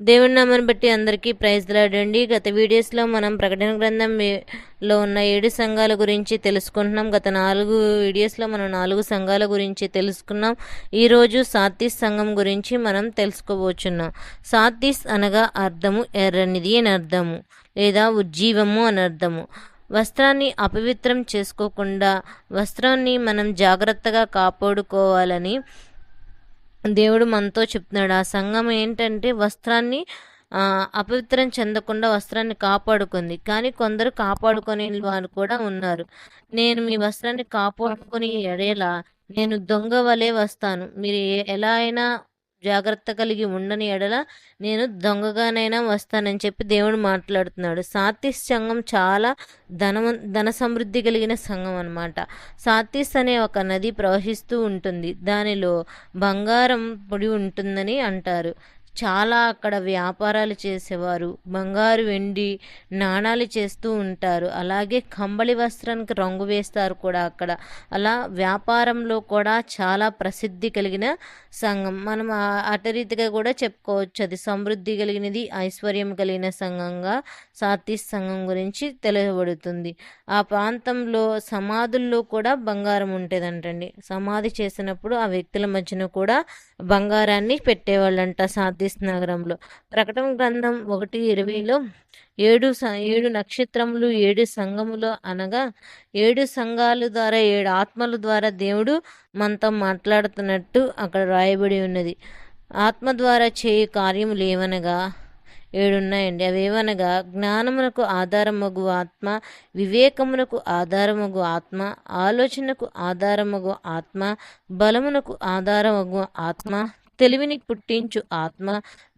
దేవుడి నామాన్ని బట్టి అందరికీ ప్రైజ్ లాడండి గత వీడియోస్లో మనం ప్రకటన గ్రంథంలో ఉన్న ఏడు సంఘాల గురించి తెలుసుకుంటున్నాం. గత నాలుగు వీడియోస్లో మనం నాలుగు సంఘాల గురించి తెలుసుకున్నాం. ఈరోజు సాత్తిస్ సంఘం గురించి మనం తెలుసుకోబోచున్నాం. సాత్తిస్ అనగా అర్థము ఎర్రనిది అని అర్థము లేదా ఉజ్జీవము అని అర్థము. వస్త్రాన్ని అపవిత్రం చేసుకోకుండా వస్త్రాన్ని మనం జాగ్రత్తగా కాపాడుకోవాలని దేవుడు మనతో చెప్తున్నాడు. ఆ సంఘం ఏంటంటే వస్త్రాన్ని అపవిత్రం చెందకుండా వస్త్రాన్ని కాపాడుకుంది. కానీ కొందరు కాపాడుకునే వారు కూడా ఉన్నారు. నేను మీ వస్త్రాన్ని కాపాడుకుని ఎడేలా? నేను దొంగ వలె వస్తాను. మీరు ఎలా అయినా జాగ్రత్త కలిగి ఉండని ఎడల నేను దొంగగానైనా వస్తానని చెప్పి దేవుడు మాట్లాడుతున్నాడు. సాత్తిస్ సంఘం చాలా ధన ధన సమృద్ధి కలిగిన సంఘం అనమాట సాత్తిస్ అనే ఒక నది ప్రవహిస్తూ ఉంటుంది. దానిలో బంగారం పొడి ఉంటుందని అంటారు. చాలా అక్కడ వ్యాపారాలు చేసేవారు. బంగారు వెండి నాణాలు చేస్తూ ఉంటారు. అలాగే కంబళి వస్త్రానికి రంగు వేస్తారు కూడా అక్కడ. అలా వ్యాపారంలో కూడా చాలా ప్రసిద్ధి కలిగిన సంఘం. మనం అటరీతిగా కూడా చెప్పుకోవచ్చు. అది సమృద్ధి కలిగినది ఐశ్వర్యం కలిగిన సంఘంగా సాతీస్ సంఘం గురించి తెలియబడుతుంది. ఆ ప్రాంతంలో సమాధుల్లో కూడా బంగారం ఉంటుందంటండి. సమాధి చేసినప్పుడు ఆ వ్యక్తుల మధ్యన కూడా బంగారాన్ని పెట్టేవాళ్ళంట సాత్విస్ నగరంలో ప్రకటన గ్రంథం ఒకటి ఇరవైలో ఏడు ఏడు నక్షత్రములు ఏడు సంఘములు అనగా ఏడు సంఘాల ద్వారా ఏడు ఆత్మల ద్వారా దేవుడు మనతో మాట్లాడుతున్నట్టు అక్కడ రాయబడి ఉన్నది. ఆత్మ ద్వారా చేయు కార్యములు ఏమనగా ఏడున్నాయండి అవి ఏమనగా జ్ఞానమునకు ఆధారమగు ఆత్మ వివేకమునకు ఆధారమగు ఆత్మ ఆలోచనకు ఆధారమగు ఆత్మ బలమునకు ఆధారమగు ఆత్మ తెలివిని పుట్టించు ఆత్మ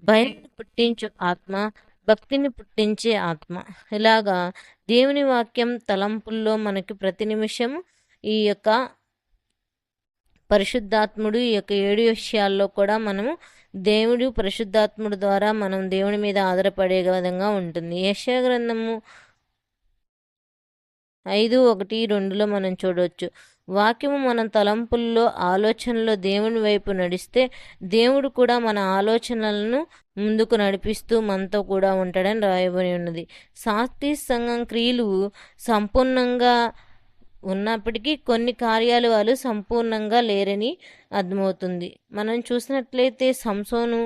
భయం పుట్టించు ఆత్మ భక్తిని పుట్టించే ఆత్మ. ఇలాగా దేవుని వాక్యం తలంపుల్లో మనకి ప్రతి నిమిషం ఈ యొక్క పరిశుద్ధాత్ముడు ఈ యొక్క ఏడు విషయాల్లో కూడా మనము దేవుడు పరిశుద్ధాత్ముడు ద్వారా మనం దేవుని మీద ఆధారపడే విధంగా ఉంటుంది. యెషయా గ్రంథము ఐదు ఒకటి రెండులో మనం చూడవచ్చు వాక్యము మన తలంపుల్లో ఆలోచనలో దేవుని వైపు నడిస్తే దేవుడు కూడా మన ఆలోచనలను ముందుకు నడిపిస్తూ మనతో కూడా ఉంటాడని రాయబడి ఉన్నది. శాస్త్రీ సంఘం క్రియలు సంపూర్ణంగా ఉన్నప్పటికీ కొన్ని కార్యాలు వాళ్ళు సంపూర్ణంగా లేరని అర్థమవుతుంది. మనం చూసినట్లయితే సంసోను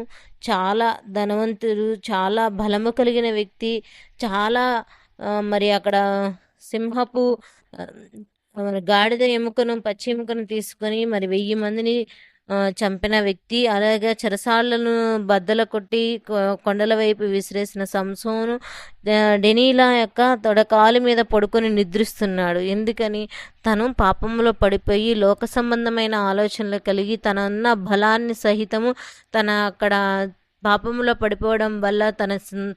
చాలా ధనవంతుడు చాలా బలము కలిగిన వ్యక్తి చాలా మరి అక్కడ సింహపు మరి మన గాడిద ఎముకను పచ్చి ఎముకను తీసుకొని మరి వెయ్యి మందిని చంపిన వ్యక్తి అలాగే చెరసాళ్ళను బద్దల కొట్టి కొ- కొండల వైపు విసిరేసిన సంసోను డెనీలా యొక్క తొడకాలు మీద పడుకొని నిద్రిస్తున్నాడు. ఎందుకని? తను పాపంలో పడిపోయి లోక సంబంధమైన ఆలోచనలు కలిగి తన ఉన్న బలాన్ని సహితము తన అక్కడ పాపంలో పడిపోవడం వల్ల తన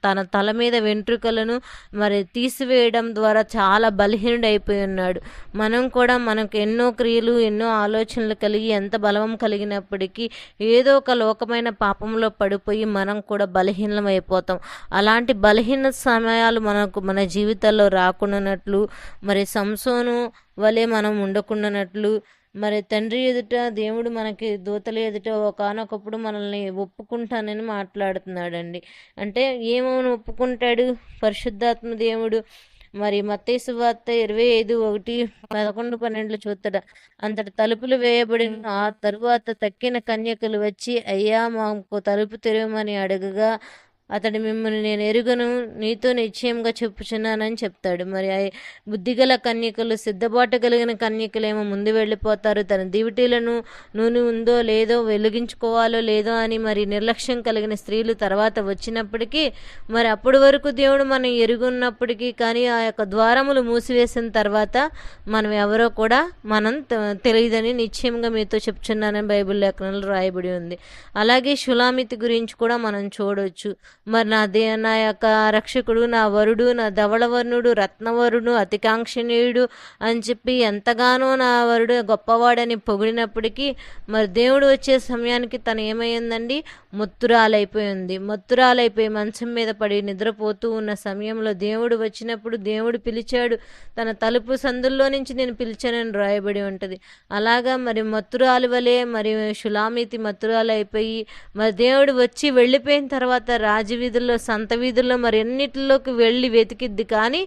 తన తల మీద వెంట్రుకలను మరి తీసివేయడం ద్వారా చాలా బలహీనుడైపోయి ఉన్నాడు. మనం కూడా మనకు ఎన్నో క్రియలు ఎన్నో ఆలోచనలు కలిగి ఎంత బలం కలిగినప్పటికీ ఏదో ఒక లోకమైన పాపంలో పడిపోయి మనం కూడా బలహీనం అయిపోతాం అలాంటి బలహీన సమయాలు మనకు మన జీవితాల్లో రాకుండానట్లు మరి సంసోను వలె మనం ఉండకుండానట్లు మరి తండ్రి ఎదుట దేవుడు మనకి దూతల ఎదుట ఒకానొకప్పుడు మనల్ని ఒప్పుకుంటానని మాట్లాడుతున్నాడండి. అంటే ఏమని ఒప్పుకుంటాడు? పరిశుద్ధాత్మ దేవుడు. మరి మత్తేసు వార్త ఇరవై ఐదు ఒకటి పదకొండు పన్నెండులో చూస్తాడు అంతటి తలుపులు వేయబడిన ఆ తరువాత తక్కిన కన్యకలు వచ్చి అయ్యా మాకు తలుపు తెరవమని అడగగా అతడు మిమ్మల్ని నేను ఎరుగను నీతో నిశ్చయంగా చెప్పుచున్నానని చెప్తాడు. మరి బుద్ధిగల కన్యకలు సిద్ధపాటు కలిగిన కన్యకలేమో ముందు వెళ్ళిపోతారు. తన దివిటీలను నూనె ఉందో లేదో వెలిగించుకోవాలో లేదో అని మరి నిర్లక్ష్యం కలిగిన స్త్రీలు తర్వాత వచ్చినప్పటికీ మరి అప్పటి వరకు దేవుడు మనం ఎరుగున్నప్పటికీ కానీ ఆ యొక్క ద్వారములు మూసివేసిన తర్వాత మనం ఎవరో కూడా మనం తె- తెలియదని నిశ్చయంగా మీతో చెప్తున్నానని బైబిల్ లేఖనంలో రాయబడి ఉంది. అలాగే షులామితి గురించి కూడా మనం చూడవచ్చు మరి నా దే నా యొక్క రక్షకుడు నా వరుడు నా ధవళవర్ణుడు రత్నవరుడు అతికాంక్షణీయుడు అని చెప్పి ఎంతగానో నా వరుడు గొప్పవాడని పొగిడినప్పటికీ మరి దేవుడు వచ్చే సమయానికి తను ఏమైందండి? మత్తురాలైపోయింది. మత్తురాలైపోయి మంచం మీద పడి నిద్రపోతూ ఉన్న సమయంలో దేవుడు వచ్చినప్పుడు దేవుడు పిలిచాడు. తన తలుపు సందుల్లో నుంచి నేను పిలిచానని రాయబడి ఉంటుంది. అలాగా మరి మత్తురాలు వలె మరి షులామితి మత్తురాలు అయిపోయి మరి దేవుడు వచ్చి వెళ్ళిపోయిన తర్వాత రాజు వీధుల్లో సంత వీధుల్లో మరి ఎన్నిటిలోకి వెళ్ళి వెతికిద్ది. కానీ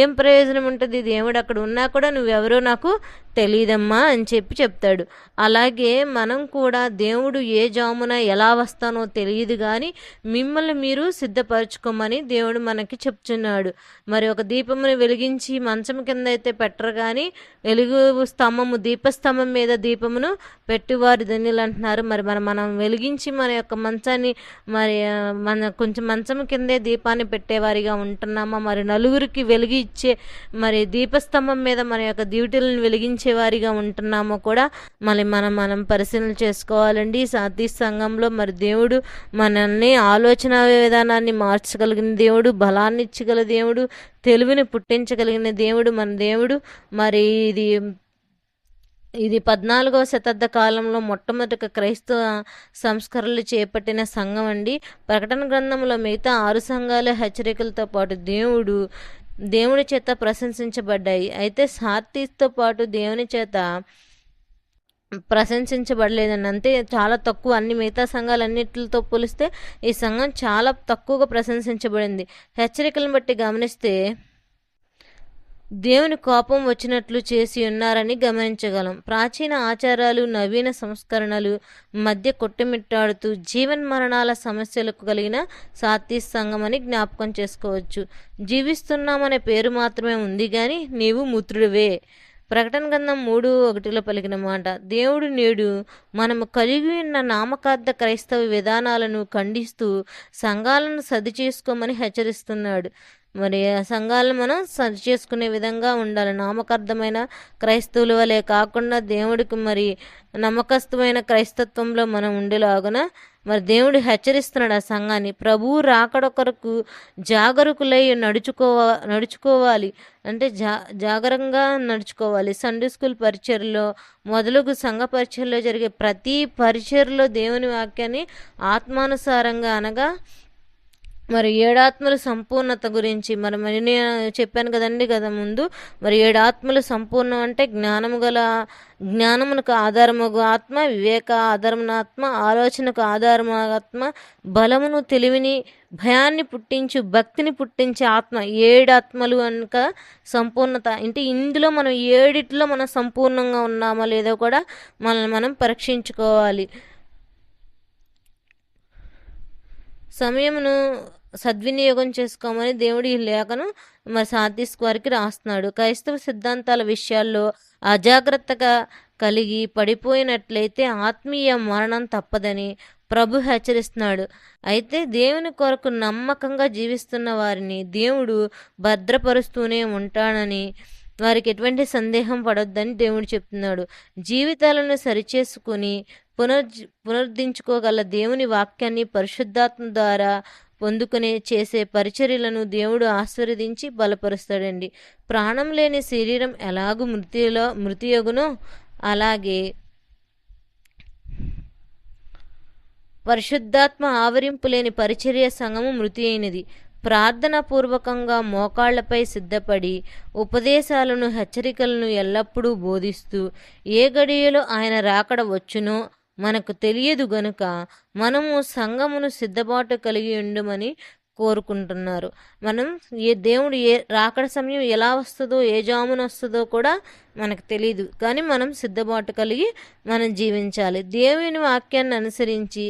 ఏం ప్రయోజనం ఉంటుంది? దేవుడు అక్కడ ఉన్నా కూడా నువ్వెవరో నాకు తెలియదమ్మా అని చెప్పి చెప్తాడు. అలాగే మనం కూడా దేవుడు ఏ జామున ఎలా వస్తానో తెలియదు కానీ మిమ్మల్ని మీరు సిద్ధపరచుకోమని దేవుడు మనకి చెప్తున్నాడు. మరి ఒక దీపమును వెలిగించి మంచం కింద అయితే పెట్టరు కానీ వెలుగు స్తంభము దీపస్తంభం మీద దీపమును పెట్టువారు ధన్యులు అంటున్నారు మరి మనం మనం వెలిగించి మన యొక్క మంచాన్ని మరి మన కొంచెం మంచం కిందే దీపాన్ని పెట్టేవారిగా ఉంటున్నామా? మరి నలుగురికి వెలిగి ఇచ్చే మరి దీపస్తంభం మీద మన యొక్క డ్యూటీలను వెలిగించేవారిగా ఉంటున్నామో కూడా మళ్ళీ మనం మనం పరిశీలన చేసుకోవాలండి. సాతీ సంఘంలో మరి దేవుడు మనల్ని ఆలోచన విధానాన్ని మార్చగలిగిన దేవుడు బలాన్ని ఇచ్చగల దేవుడు తెలివిని పుట్టించగలిగిన దేవుడు మన దేవుడు. మరి ఇది ఇది పద్నాలుగవ శతాబ్ద కాలంలో మొట్టమొదటి క్రైస్తవ సంస్కరణలు చేపట్టిన సంఘం అండి. ప్రకటన గ్రంథంలో మిగతా ఆరు సంఘాల హెచ్చరికలతో పాటు దేవుడు దేవుని చేత ప్రశంసించబడ్డాయి. అయితే సార్తీస్తో పాటు దేవుని చేత ప్రశంసించబడలేదండి అంతే చాలా తక్కువ. అన్ని మిగతా సంఘాలన్నిటితో పోలిస్తే ఈ సంఘం చాలా తక్కువగా ప్రశంసించబడింది. హెచ్చరికలను బట్టి గమనిస్తే దేవుని కోపం వచ్చినట్లు చేసి ఉన్నారని గమనించగలం. ప్రాచీన ఆచారాలు నవీన సంస్కరణలు మధ్య కొట్టుమిట్టాడుతూ జీవన్ మరణాల సమస్యలకు కలిగిన సాత్వీ సంఘం అని జ్ఞాపకం చేసుకోవచ్చు. జీవిస్తున్నామనే పేరు మాత్రమే ఉంది కానీ నీవు మూత్రుడివే. ప్రకటన గ్రంథం మూడు ఒకటిలో పలికిన మాట దేవుడు నేడు మనము కలిగి ఉన్న నామకార్థ క్రైస్తవ విధానాలను ఖండిస్తూ సంఘాలను సది చేసుకోమని హెచ్చరిస్తున్నాడు. మరి ఆ సంఘాలను మనం సరి చేసుకునే విధంగా ఉండాలి. నామకార్థమైన క్రైస్తవుల వలె కాకుండా దేవుడికి మరి నమ్మకస్థమైన క్రైస్తత్వంలో మనం ఉండేలాగున మరి దేవుడు హెచ్చరిస్తున్నాడు ఆ సంఘాన్ని. ప్రభువు రాకడ కొరకు జాగరూకులై నడుచుకోవ నడుచుకోవాలి. అంటే జా జాగరంగా నడుచుకోవాలి. సండే స్కూల్ పరిచయలో మొదలుగు సంఘ పరిచయలో జరిగే ప్రతి పరిచయలో దేవుని వాక్యాన్ని ఆత్మానుసారంగా అనగా మరి ఏడాత్మల సంపూర్ణత గురించి మరి మరి నేను చెప్పాను కదండి కదా ముందు మరి ఏడాత్మలు సంపూర్ణం అంటే జ్ఞానము గల జ్ఞానమునకు ఆధారముగు ఆత్మ వివేక ఆధారమున ఆత్మ ఆలోచనకు ఆధారము ఆత్మ బలమును తెలివిని భయాన్ని పుట్టించు భక్తిని పుట్టించే ఆత్మ ఏడాత్మలు అనక సంపూర్ణత. అంటే ఇందులో మనం ఏడిట్లో మనం సంపూర్ణంగా ఉన్నామా లేదో కూడా మనల్ని మనం పరీక్షించుకోవాలి. సమయమును సద్వినియోగం చేసుకోమని దేవుడి ఈ లేఖను మరి సాతీస్ వారికి రాస్తున్నాడు. క్రైస్తవ సిద్ధాంతాల విషయాల్లో అజాగ్రత్తగా కలిగి పడిపోయినట్లయితే ఆత్మీయ మరణం తప్పదని ప్రభు హెచ్చరిస్తున్నాడు. అయితే దేవుని కొరకు నమ్మకంగా జీవిస్తున్న వారిని దేవుడు భద్రపరుస్తూనే ఉంటాడని వారికి ఎటువంటి సందేహం పడొద్దని దేవుడు చెప్తున్నాడు. జీవితాలను సరిచేసుకుని పునర్ పునరుద్ధరించుకోగల దేవుని వాక్యాన్ని పరిశుద్ధాత్మ ద్వారా పొందుకునే చేసే పరిచర్యలను దేవుడు ఆశీర్వదించి బలపరుస్తాడండి. ప్రాణం లేని శరీరం ఎలాగూ మృతిలో మృతియగునో? అలాగే పరిశుద్ధాత్మ ఆవరింపు లేని పరిచర్య సంఘము మృతి అయినది. ప్రార్థనాపూర్వకంగా మోకాళ్ళపై సిద్ధపడి ఉపదేశాలను హెచ్చరికలను ఎల్లప్పుడూ బోధిస్తూ ఏ గడియలో ఆయన రాకడ వచ్చునో మనకు తెలియదు గనుక మనము సంఘమును సిద్ధపాటు కలిగి ఉండమని కోరుకుంటున్నారు. మనం ఏ దేవుడు ఏ రాకడ సమయం ఎలా వస్తుందో ఏ జామున వస్తుందో కూడా మనకు తెలియదు కానీ మనం సిద్ధపాటు కలిగి మనం జీవించాలి. దేవుని వాక్యాన్ని అనుసరించి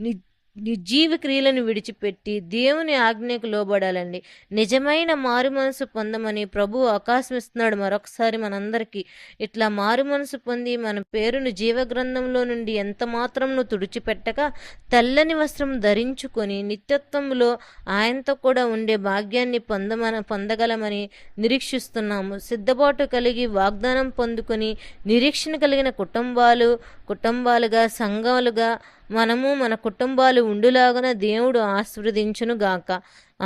ని నిర్జీవ క్రియలను విడిచిపెట్టి దేవుని ఆజ్ఞకు లోబడాలండి. నిజమైన మారు మనసు పొందమని ప్రభు అవకాశం ఇస్తున్నాడు. మరొకసారి మనందరికీ ఇట్లా మారు మనసు పొంది మన పేరును జీవగ్రంథంలో నుండి ఎంత మాత్రంను తుడిచిపెట్టక తెల్లని వస్త్రం ధరించుకొని నిత్యత్వంలో ఆయనతో కూడా ఉండే భాగ్యాన్ని పొందమన పొందగలమని నిరీక్షిస్తున్నాము. సిద్ధపాటు కలిగి వాగ్దానం పొందుకొని నిరీక్షణ కలిగిన కుటుంబాలు కుటుంబాలుగా సంఘాలుగా మనము మన కుటుంబాలు ఉండులాగన దేవుడు ఆశీర్వదించును గాక.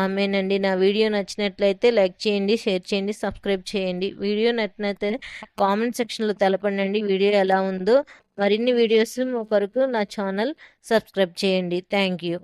ఆమెనండి. నా వీడియో నచ్చినట్లయితే లైక్ చేయండి షేర్ చేయండి సబ్స్క్రైబ్ చేయండి. వీడియో నచ్చినట్లయితే కామెంట్ సెక్షన్లో తెలపండి వీడియో ఎలా ఉందో. మరిన్ని వీడియోస్ కొరకు నా ఛానల్ సబ్స్క్రైబ్ చేయండి. Thank you.